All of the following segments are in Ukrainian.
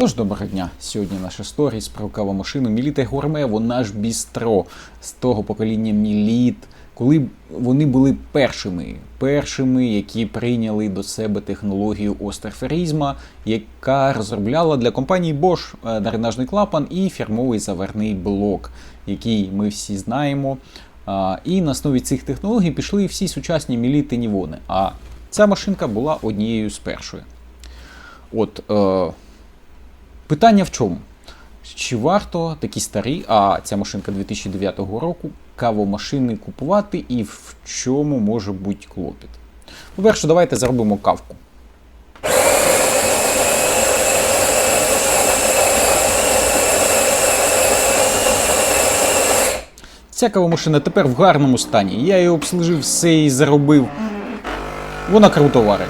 Тож доброго дня. Сьогодні наша сторіс про кавомашину Міліт Гурме, вона ж бістро з того покоління Міліт, коли вони були першими, першими, які прийняли до себе технологію остерферізма, яка розробляла для компанії Bosch е, дренажний клапан і фірмовий заварний блок, який ми всі знаємо. І на основі цих технологій пішли всі сучасні міліти Нівони. А ця машинка була однією з першої. От, е, Питання в чому? Чи варто такі старі, а ця машинка 2009 року, кавомашини купувати і в чому може бути клопіт? По-перше, давайте зробимо кавку. Ця кавомашина тепер в гарному стані. Я її обслужив все і заробив. Вона круто варить.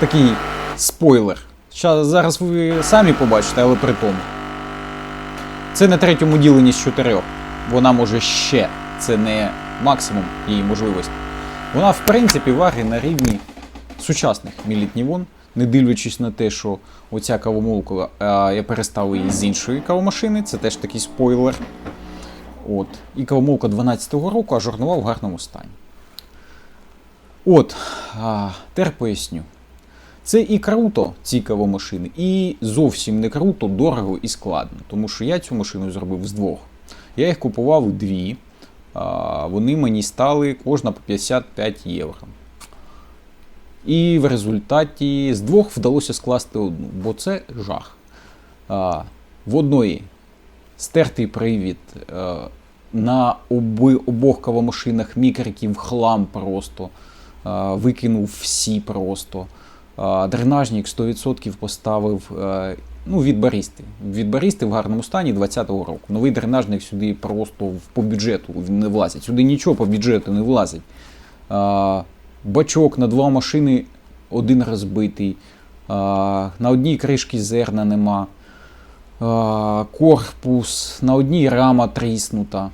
Такий спойлер. Ща, зараз ви самі побачите, але при тому. Це на третьому діленні з чотирьох. Вона може ще. Це не максимум її можливості. Вона, в принципі, варить на рівні сучасних мілітнівон, не дивлячись на те, що оця кавомолка, а, я переставив її з іншої кавомашини, це теж такий спойлер. От. І кавомолка 12-го року, а журнова в гарному стані. От, а, тепер поясню. Це і круто, ці кавомашини, і зовсім не круто, дорого і складно. Тому що я цю машину зробив з двох. Я їх купував дві, вони мені стали кожна по 55 євро. І в результаті з двох вдалося скласти одну, бо це жах. В одної стертий привід. е, На оби, обох кавомашинах мікриків хлам просто. е, Викинув всі просто. Дренажник 100% поставив е, ну, від барісти. Від барісти в гарному стані 20-го року. Новий дренажник сюди просто по бюджету не влазить. Сюди нічого по бюджету не влазить. Бачок на два машини один розбитий. На одній кришці зерна нема. Корпус, на одній рама тріснута.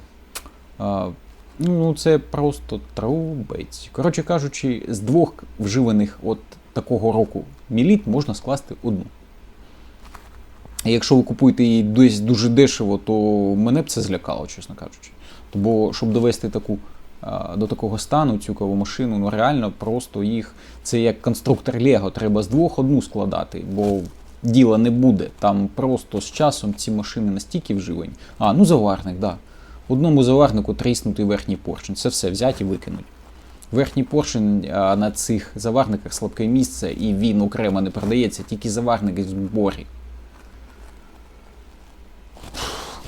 Ну, це просто трубець. Коротше кажучи, з двох вживаних от такого року міліт можна скласти одну. Якщо ви купуєте її десь дуже дешево, то мене б це злякало, чесно кажучи. Бо щоб довести таку, до такого стану цю кавомашину, ну реально просто їх. Це як конструктор Лего, треба з двох одну складати, бо діла не буде. Там просто з часом ці машини настільки вживані. А, ну заварник, так. Да. Одному заварнику тріснутий верхній поршень. Це все взяти і викинуть. Верхній поршень на цих заварниках слабке місце, і він окремо не продається, тільки заварник в зборі.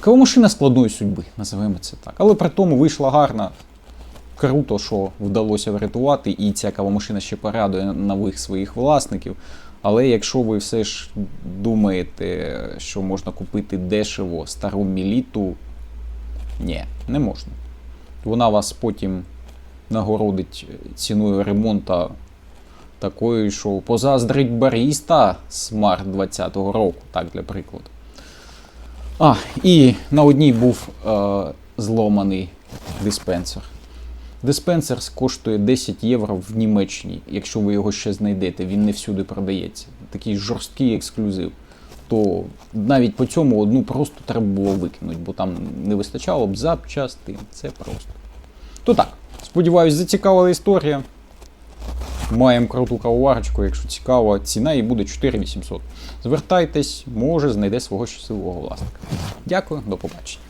Кавомашина складної судьби, називаємо це так. Але при тому вийшла гарна. Круто, що вдалося врятувати, і ця кавомашина ще порадує нових своїх власників. Але якщо ви все ж думаєте, що можна купити дешево стару міліту, ні, не можна. Вона вас потім нагородить ціною ремонту такою, що позаздрить баріста Smart 20-го року, так для прикладу. А, і на одній був е, зломаний диспенсер. Диспенсер коштує 10 євро в Німеччині, якщо ви його ще знайдете, він не всюди продається. Такий жорсткий ексклюзив. То навіть по цьому одну просто треба було викинути, бо там не вистачало б запчастин. Це просто. То так, сподіваюсь, зацікавила історія. Маємо круту кавоварочку, якщо цікаво, ціна її буде 4800. Звертайтесь, може знайде свого щасливого власника. Дякую, до побачення.